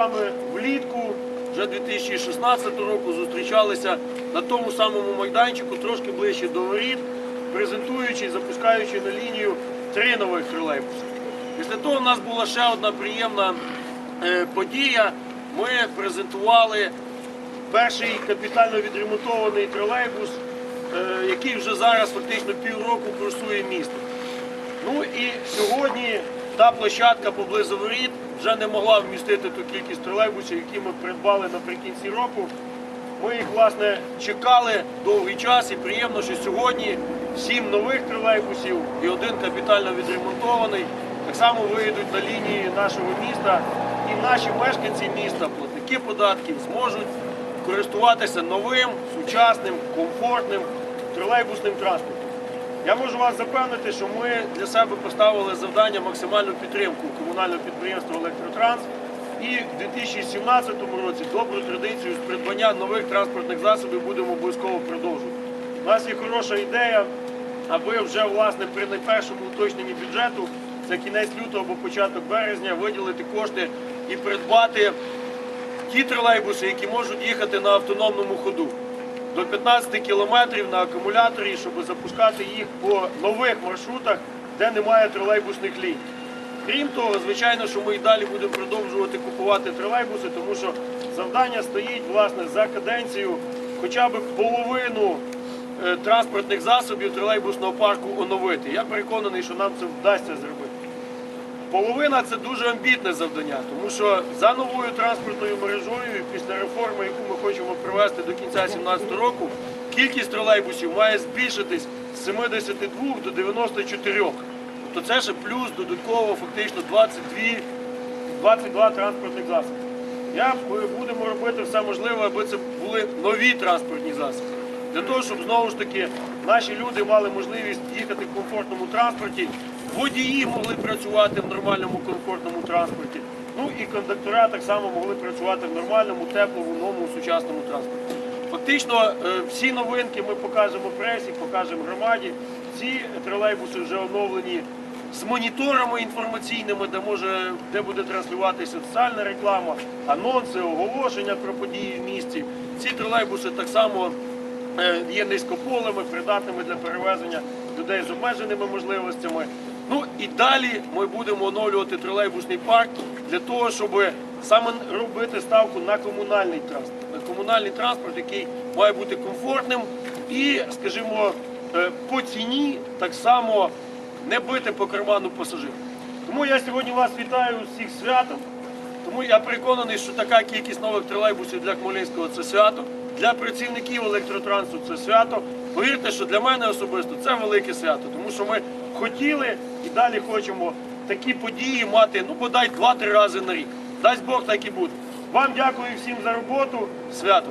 Саме влітку вже 2016 року зустрічалися на тому самому майданчику, трошки ближче до воріт, презентуючи, і запускаючи на лінію три нових тролейбуси. Після того в нас була ще одна приємна е, подія. Ми презентували перший капітально відремонтований тролейбус, е, який вже зараз фактично півроку курсує місто. Ну і сьогодні та площадка поблизу воріт вже не могла вмістити ту кількість тролейбусів, які ми придбали наприкінці року. Ми їх власне чекали довгий час і приємно, що сьогодні сім нових тролейбусів і один капітально відремонтований так само виїдуть на лінії нашого міста. І наші мешканці міста, платники податків, зможуть користуватися новим, сучасним, комфортним тролейбусним транспортом. Я можу вас запевнити, що ми для себе поставили завдання максимальну підтримку комунального підприємства Електротранс і в 2017 році добру традицію з придбання нових транспортних засобів будемо обов'язково продовжувати. У нас є хороша ідея, аби вже власне при найпершому уточненні бюджету, це кінець лютого або початок березня, виділити кошти і придбати ті тролейбуси, які можуть їхати на автономному ходу до 15 кілометрів на акумуляторі, щоб запускати їх по нових маршрутах, де немає тролейбусних ліній. Крім того, звичайно, що ми і далі будемо продовжувати купувати тролейбуси, тому що завдання стоїть власне за каденцію хоча б половину е, транспортних засобів тролейбусного парку оновити. Я переконаний, що нам це вдасться зробити. Половина це дуже амбітне завдання, тому що за новою транспортною мережою після реформи, яку ми хочемо провести до кінця 2017 року, кількість тролейбусів має збільшитись з 72 до 94. Тобто це ще плюс додатково фактично 22, 22 транспортних засоби. Я е, будемо робити все можливе, аби це були нові транспортні засоби. Для того, щоб знову ж таки наші люди мали можливість їхати в комфортному транспорті, водії могли працювати в нормальному комфортному транспорті. Ну і кондуктора так само могли працювати в нормальному, теплому, новому, сучасному транспорті. Фактично е, всі новинки ми покажемо пресі, покажемо громаді. Ці тролейбуси вже оновлені з моніторами інформаційними, де може де буде транслюватися соціальна реклама, анонси, оголошення про події в місті. Ці тролейбуси так само е, є низькополими, придатними для перевезення людей з обмеженими можливостями. Ну і далі ми будемо оновлювати тролейбусний парк для того, щоб саме робити ставку на комунальний транспорт, на комунальний транспорт, який має бути комфортним і, скажімо, е, по ціні так само не бити по карману пасажирів. Тому я сьогодні вас вітаю всіх святом. Тому я переконаний, що така кількість нових тролейбусів для Хмельницького це свято. Для працівників електротрансу це свято. Повірте, що для мене особисто це велике свято, тому що ми хотіли і далі хочемо такі події мати, ну бодай 2-3 рази на рік. Дасть Бог так і буде. Вам дякую всім за роботу. Свято.